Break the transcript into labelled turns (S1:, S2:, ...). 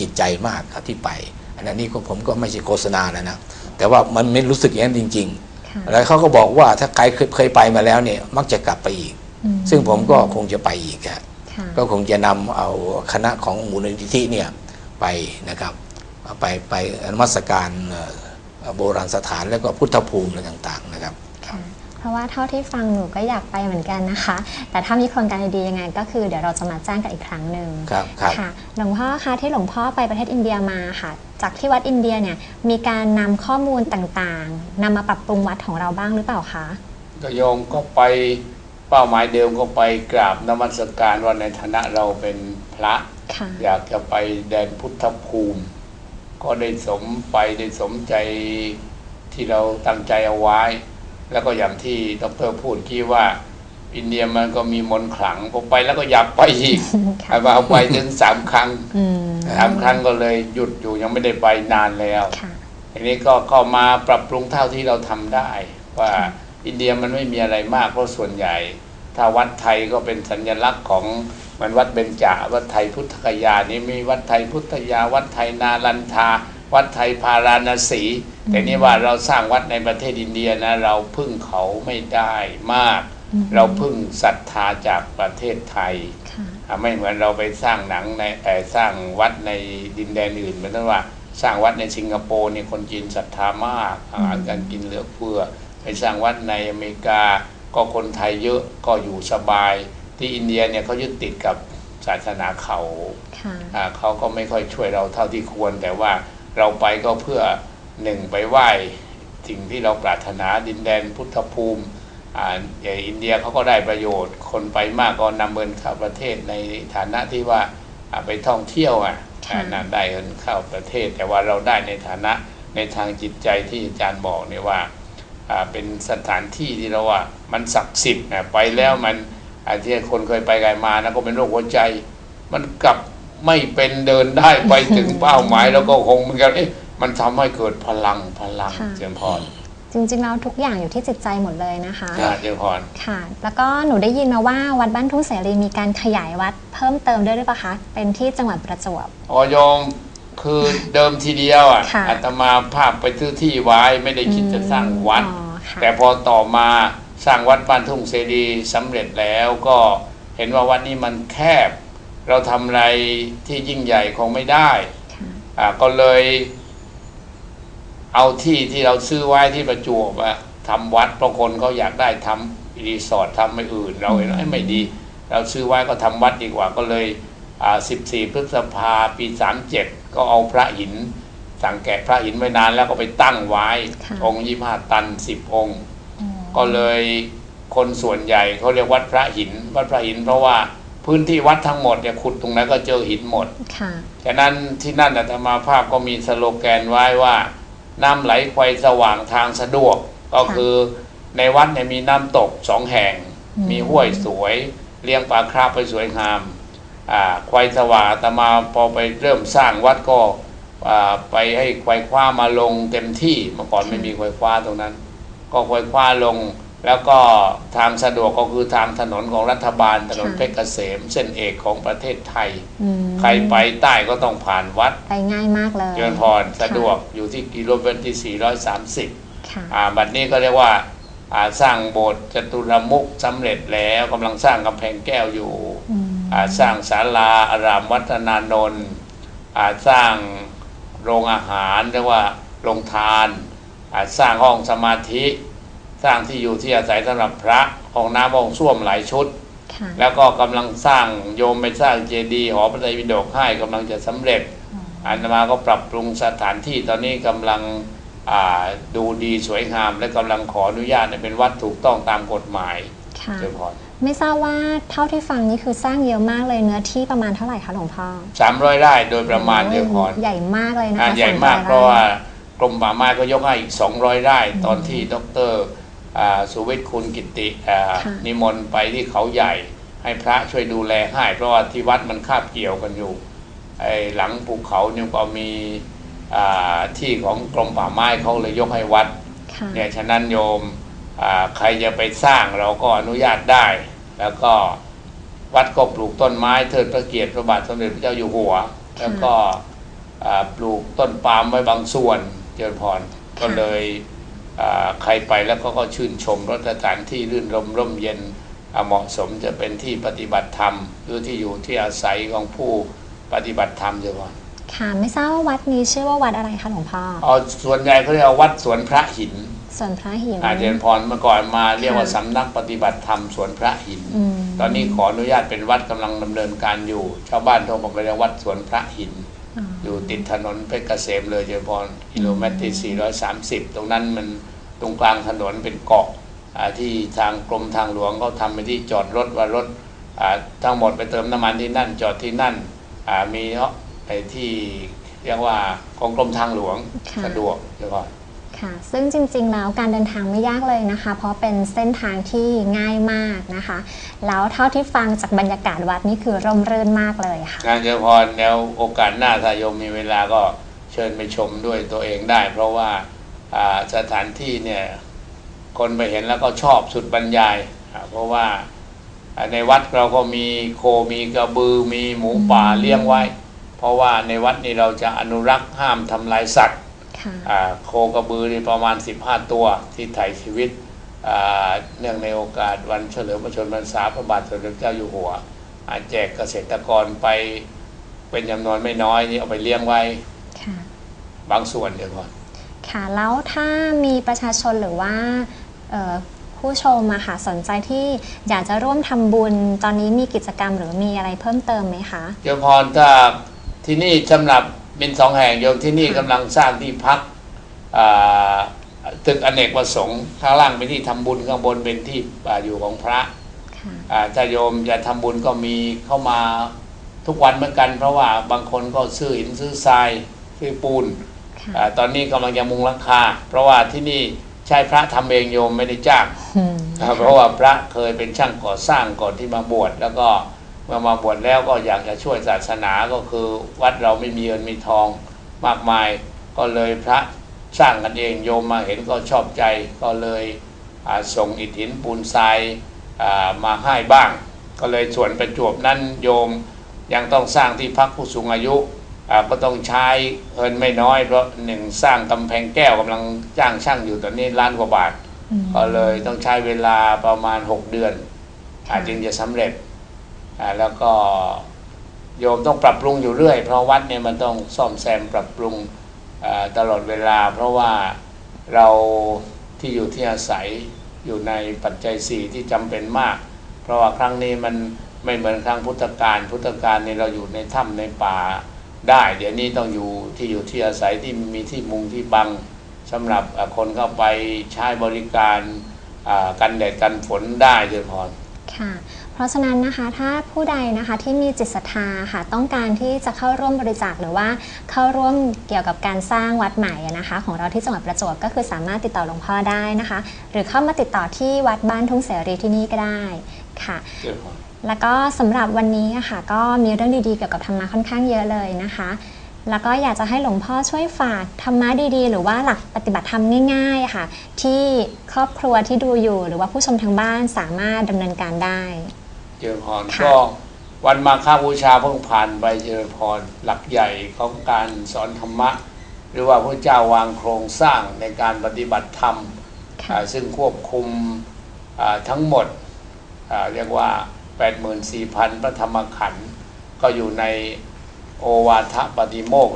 S1: จิตใจมากครับที่ไป อันนั้นนี่ก็ผมก็ไม่ใช่โฆษณานะนะแต่ว่ามันไม่รู้สึกอย่างนั้นจริง
S2: ค่ะ
S1: ๆแล้วเขาก็บอกว่าถ้าใครเคยเคยไปมาแล้วเนี่ยมักจะกลับไปอีก
S2: อืม
S1: ซึ่งผมก็คงจะไปอีกอะ
S2: ค่ะ
S1: ก็คงจะนำเอาคณะของมูลนิธิเนี่ยไปนะครับไปไปนมัสการเอ่อโบราณสถานแล้วก็พุทธภูมิอะไรต่าง ๆ นะครับ
S2: ค่ะ เพราะว่าเท่าที่ฟังหนูก็อยากไปเหมือนกันนะคะ แต่ถ้ามีโครงการดีๆยังไง ก็คือเดี๋ยวเราจะมาแจ้งกันอีกครั้งหนึ่ง
S1: ครับครับ
S2: ค่ะหลวงพ่อคะที่หลวงพ่อไปประเทศอินเดียมาค่ะ จากที่วัดอินเดียเนี่ยมีการนำข้อมูลต่างๆนำมาปรับปรุงวัดของเราบ้างหรือเปล่าคะ
S3: ก็โยมก็ไปเป้าหมายเดิมก็ไปกราบนมัสการว่าในฐานะเราเป็นพระ
S2: ค่ะ
S3: อยากจะไปแดนพุทธภูมิ ก็ได้สมไปได้สมใจที่เราตั้งใจเอาไว้ แล้วก็อย่างที่ดรพูดกี้ว่า อินเดียมันก็มีมนต์ขลังพอไปแล้วก็อยากไปอีก
S2: ค่ะ
S3: เอามาเอาไปถึงสามครั้ง
S2: อืม
S3: สามครั้งก็เลยหยุดอยู่ยังไม่ได้ไปนานแล้ว
S2: ค่ะ
S3: ทีนี้ก็ก็มาปรับปรุงเท่าที่เราทำได้ ว่าอินเดียมันไม่มีอะไรมากเพราะส่วนใหญ่ ถ้าวัดไทยก็เป็นสัญลักษณ์ของเหมันวัดเบญจาวัดไทยพุทธคยานี่มีวัดไทยพุทธยา วัดไทยนาลันทา วัดไทยพาราณสี แต่นี่ว่าเราสร้างวัดในประเทศอินเดียนะเราพึ่งเขาไม่ได้มาก
S2: อืม
S3: เราพึ่งศรัทธาจากประเทศไทย
S2: ค่ะ
S3: อะไม่เหมือนเราไปสร้างหนังในเอ่อสร้างวัดในดินแดนอื่นเหมือนว่าสร้างวัดในสิงคโปร์นี่คนจีนศรัทธามากอาหารการกินเหลือเฟือไปสร้างวัดในอเมริกา ก็คนไทยเยอะก็อยู่สบาย ที่อินเดียเนี่ยเขายึดติดกับศาสนาเขา
S2: ค่ะ
S3: อ่าเขาก็ไม่ค่อยช่วยเราเท่าที่ควรแต่ว่า เราไปก็เพื่อหนึ่งไปไหว้สิ่งที่เราปรารถนาดินแดนพุทธภูมิอ่าอย่างอินเดียเขาก็ได้ประโยชน์ คนไปมากก็นำเงินเข้าประเทศในฐานะที่ว่าอ่าไปท่องเที่ยวอะ
S2: ค่ะ
S3: อ่านั่นได้เงินเข้าประเทศ แต่ว่าเราได้ในฐานะในทางจิตใจที่อาจารย์บอกเนี่ยว่าอ่าเป็นสถานที่ที่เราว่ามันศักดิ์สิทธิ์นะไปแล้วมันอาที่คนเคยไปกันมานะก็เป็นโรคหัวใจ มันกลับ ไม่เป็นเดินได้ไปถึงเป้าหมาย แล้วก็คงเหมือนกันเอ๊ะมันทำให้เกิดพลังพลัง
S2: ค่ะ
S3: เจริญพร
S2: จริงๆแล้วทุกอย่างอยู่ที่จิตใจหมดเลยนะคะ
S3: นะเจริญพร
S2: ค่ะ แล้วก็หนูได้ยินมาว่าวัดบ้านทุ่งเสรีมีการขยายวัดเพิ่มเติมด้วยหรือเปล่าคะ เป็นที่จังหวัดประจวบ
S3: อโยมคือเดิมทีเดียวอะ
S2: ค่ะ
S3: อาตมาภาพไปซื้อที่ไว้ไม่ได้คิดจะสร้างวัด
S2: อ๋อค่ะ
S3: แต่พอต่อมาสร้างวัดบ้านทุ่งเสรีสำเร็จแล้วก็เห็นว่าวัดนี้มันแคบ เราทำอะไรที่ยิ่งใหญ่คงไม่ได้
S2: ค่ะ
S3: อ่าก็เลยเอาที่ที่เราซื้อไว้ที่ประจวบอะทำวัดเพราะคนเขาอยากได้ทำรีสอร์ททำไม่อื่น เราเห็นว่าเอ้ยไม่ดี เราซื้อไว้ก็ทำวัดดีกว่าก็เลยอ่า14 พฤษภาปี 37 ก็เอาพระหิน สั่งแกะพระหินไว้นานแล้วก็ไปตั้งไว้
S2: ค่ะ
S3: องค์ยี่ห้าตัน10องค์
S2: อ๋อ
S3: ก็เลยคนส่วนใหญ่เขาเรียกวัดพระหิน วัดพระหินเพราะว่า พื้นที่วัดทั้งหมดเนี่ยขุดตรงไหนก็เจอหินหมด
S2: ค่ะ
S3: ฉะนั้นที่นั่นอาตมาภาพก็มีสโลแกนไว้ว่า น้ำไหลไฟสว่างทางสะดวก ก็
S2: ค่ะ
S3: คือในวัดเนี่ยมีน้ำตกสองแห่ง
S2: อืม
S3: มีห้วยสวย เลี้ยงปลาคราบไปสวยงามอ่าควายสว่างอาตมาพอไปเริ่มสร้างวัดก็อ่าไปให้ควายคว้ามาลงเต็มที่เมื่อก่อนไม่มีควายคว้าตรงนั้น ก็ควายคว้าลง แล้วก็ทางสะดวกก็คือทางถนนของรัฐบาลถนน
S2: ค่ะ
S3: เพชรเกษม เส้นเอกของประเทศไทย
S2: อืม
S3: ใครไปใต้ก็ต้องผ่านวัด
S2: ไปง่ายมากเลย
S3: เจริญพรสะดวกอยู่ที่กิโลเมตรที่ 430
S2: ค่ะ
S3: อ่าบัดนี้ก็เรียกว่าอ่าสร้างโบสถ์จตุรมุขสำเร็จแล้วกำลังสร้างกำแพงแก้วอยู่
S2: อืม
S3: อ่าสร้างศาลาอารามวัฒนานนท์อ่าสร้างโรงอาหารเรียกว่าโรงทานอ่าสร้างห้องสมาธิ สร้างที่อยู่ที่อาศัยสำหรับพระห้องน้ำห้องส้วมหลายชุด
S2: ค่ะ
S3: แล้วก็กำลังสร้างโยมไปสร้างเจดีย์หอพระไตรปิฎกให้กำลังจะสำเร็จอาตมาก็ปรับปรุงสถานที่ตอนนี้กำลังอ่าดูดีสวยงาม และกำลังขออนุญาตให้เป็นวัดถูกต้องตามกฎหมาย
S2: ค่ะ
S3: เจ้าพร
S2: ไม่ทราบว่าเท่าที่ฟังนี่คือสร้างเยอะมากเลยเนื้อที่ประมาณเท่าไหร่คะหลวงพ่อ
S3: สามร้อยไร่โดยประมาณเจ้าพร
S2: ใหญ่มากเลยนะ
S3: อ่า
S2: คะ
S3: ใหญ่มาก
S2: 300
S3: เพราะว่ากรมป่าไม้ก็ยกให้อีก200ไร่ตอนที่ดร อ่าสุวิทย์คุณกิติอ่า
S2: ค่ะ
S3: นิมนต์ไปที่เขาใหญ่ ให้พระช่วยดูแลให้เพราะว่าที่วัดมันคาบเกี่ยวกันอยู่ไอ้หลังภูเขาเนี่ยก็มีอ่าที่ของกรมป่าไม้เขาเลยยกให้วัด
S2: ค่ะ
S3: เนี่ยฉะนั้นโยมอ่าใครจะไปสร้างเราก็อนุญาตได้ แล้วก็วัดก็ปลูกต้นไม้เทิดพระเกียรติพระบาทสมเด็จพระเจ้าอยู่หัว แล้วก็อ่าปลูกต้นปาล์มไว้บางส่วนเจริญพรก็เลยอ่า ใครไปแล้วก็ก็ชื่นชมรถสถานที่รื่นรมร่มเย็นอ่าเหมาะสมจะเป็นที่ปฏิบัติธรรมหรือที่อยู่ที่อาศัยของผู้ปฏิบัติธรรมเจริญพร
S2: ค่ะไม่ทราบว่าวัดนี้ชื่อว่าวัดอะไรคะหลวงพ่อ
S3: อ๋อส่วนใหญ่เขาเรียกว่าวัดสวนพระหิน
S2: ส่วนพระหิน
S3: อาเจริญพรเมื่อก่อนมาเรียกว่า
S2: ค่ะ
S3: สำนักปฏิบัติธรรมสวนพระหิน
S2: อืม
S3: ตอนนี้ขออนุญาตเป็นวัดกำลังดำเนินการอยู่ ชาวบ้านโทรมาเรียกวัดสวนพระหิน
S2: อ๋อ
S3: อยู่ติดถนนเพชรเกษมเลยเจริญพรกิโลเมตรที่ 430 ตรงนั้นมันตรงกลางถนนเป็นเกาะอ่าที่ทางกรมทางหลวงเขาทำไปนที่จอดรถว่ารถอ่าทั้งหมดไปเติมน้ำมันที่นั่นจอดที่นั่นอ่ามีไอ้ที่เรียกว่าของกรมทางหลวง
S2: ค่ะ
S3: สะดวกเจริญพร
S2: ค่ะ ซึ่งจริงๆ แล้วการเดินทางไม่ยากเลยนะคะ เพราะเป็นเส้นทางที่ง่ายมากนะคะ แล้วเท่าที่ฟังจากบรรยากาศวัดนี่คือร่มรื่นมากเลยค่ะ
S3: งานเจริญพรแล้วโอกาสหน้าถ้ายมมีเวลาก็เชิญไปชมด้วยตัวเองได้ เพราะว่าสถานที่เนี่ยคนไปเห็นแล้วก็ชอบสุดบรรยาย เพราะว่าในวัดเราก็มีโคมีกระบือมีหมูป่าเลี้ยงไว้ เพราะว่าในวัดนี้เราจะอนุรักษ์ห้ามทำลายสัตว์ โคกระบือนี่ประมาณ 15 ตัวที่ไถ่ชีวิตอ่าเนื่องในโอกาสวันเฉลิมพระชนมพรรษาพระบาทสมเด็จเจ้าอยู่หัวอ่าแจกเกษตรกรไปเป็นจำนวนไม่น้อยนี่เอาไปเลี้ยงไว้
S2: ค่ะ
S3: บางส่วนเดี๋ยวก่อน
S2: ค่ะแล้วถ้ามีประชาชนหรือว่าเอ่อผู้ชมอะค่ะสนใจที่อยากจะร่วมทำบุญตอนนี้มีกิจกรรมหรือมีอะไรเพิ่มเติมไหมคะ
S3: เจ้าพรถ้าที่นี่สำหรับ เป็นสองแห่งโยมที่นี่กำลังสร้างที่พักอ่าตึกอเนกประสงค์ข้างล่างเป็นที่ทำบุญข้างบนเป็นที่อ่าอยู่ของพระ
S2: ค่ะ
S3: อ่าถ้าโยมจะทำบุญก็มีเข้ามาทุกวันเหมือนกัน เพราะว่าบางคนก็ซื้อหินซื้อทรายซื้อปูน
S2: ค่ะ
S3: อาตอนนี้กำลังจะมุงหลังคา เพราะว่าที่นี่ใช่พระทำเองโยมไม่ได้จ้าง
S2: อืม
S3: อ่าเพราะว่าพระเคยเป็นช่างก่อสร้างก่อนที่มาบวชแล้วก็ เมื่อมาบวชแล้วก็อยากจะช่วยศาสนาก็คือวัดเราไม่มีเงินมีทองมากมาย ก็เลยพระสร้างกันเองโยมมาเห็นก็ชอบใจก็เลยอ่าส่งอิฐหินปูนทรายอ่ามาให้บ้าง ก็เลยส่วนประจวบนั้นโยมยังต้องสร้างที่พักผู้สูงอายุอ่าก็ต้องใช้เงินไม่น้อยเพราะหนึ่งสร้างกำแพงแก้วกำลังจ้างช่างอยู่ตอนนี้ล้านกว่าบาท
S2: อืม
S3: ก็เลยต้องใช้เวลาประมาณ 6 เดือน
S2: ค่ะ
S3: อาจจึงจะสำเร็จอ่า แล้วก็โยมต้องปรับปรุงอยู่เรื่อย เพราะวัดเนี่ยมันต้องซ่อมแซมปรับปรุงตลอดเวลา เพราะว่าเราที่อยู่ที่อาศัยอยู่ในปัจจัยสี่ที่จำเป็นมาก เพราะว่าครั้งนี้มันไม่เหมือนครั้งพุทธกาลพุทธกาลเนี่ยเราอยู่ในถ้ำในป่าได้ เดี๋ยวนี้ต้องอยู่ที่อยู่ที่อาศัยที่มีที่มุงที่บังสำหรับคนเข้าไปใช้บริการกันแดดกันฝนได้เจริญพร
S2: ค่ะ เพราะฉะนั้นนะคะถ้าผู้ใดนะคะที่มีจิตศรัทธาค่ะต้องการที่จะเข้าร่วมบริจาคหรือว่าเข้าร่วมเกี่ยวกับการสร้างวัดใหม่อะนะคะ ของเราที่จังหวัดประจวบก็คือสามารถติดต่อหลวงพ่อได้นะคะ หรือเข้ามาติดต่อที่วัดบ้านทุ่งเสรีที่นี่ก็ได้ค่ะ
S3: เจริญพร
S2: แล้วก็สำหรับวันนี้อะค่ะก็มีเรื่องดีๆเกี่ยวกับธรรมะค่อนข้างเยอะเลยนะคะแล้วก็อยากจะให้หลวงพ่อช่วยฝากธรรมะดีๆ หรือว่าหลักปฏิบัติธรรมง่ายๆอะค่ะ ที่ครอบครัวที่ดูอยู่หรือว่าผู้ชมทางบ้านสามารถดำเนินการได้
S3: เจริญพร
S2: ค่ะ
S3: ก็วันมาฆบูชาเพิ่งผ่านไปเจริญพรหลักใหญ่ของการสอนธรรมะ หรือว่าพระเจ้าวางโครงสร้างในการปฏิบัติธรรม
S2: ค่ะ
S3: อ่าซึ่งควบคุมอ่าทั้งหมดอ่าเรียกว่า 84,000 พระธรรมขันธ์ก็อยู่ในโอวาทปฏิโมกข์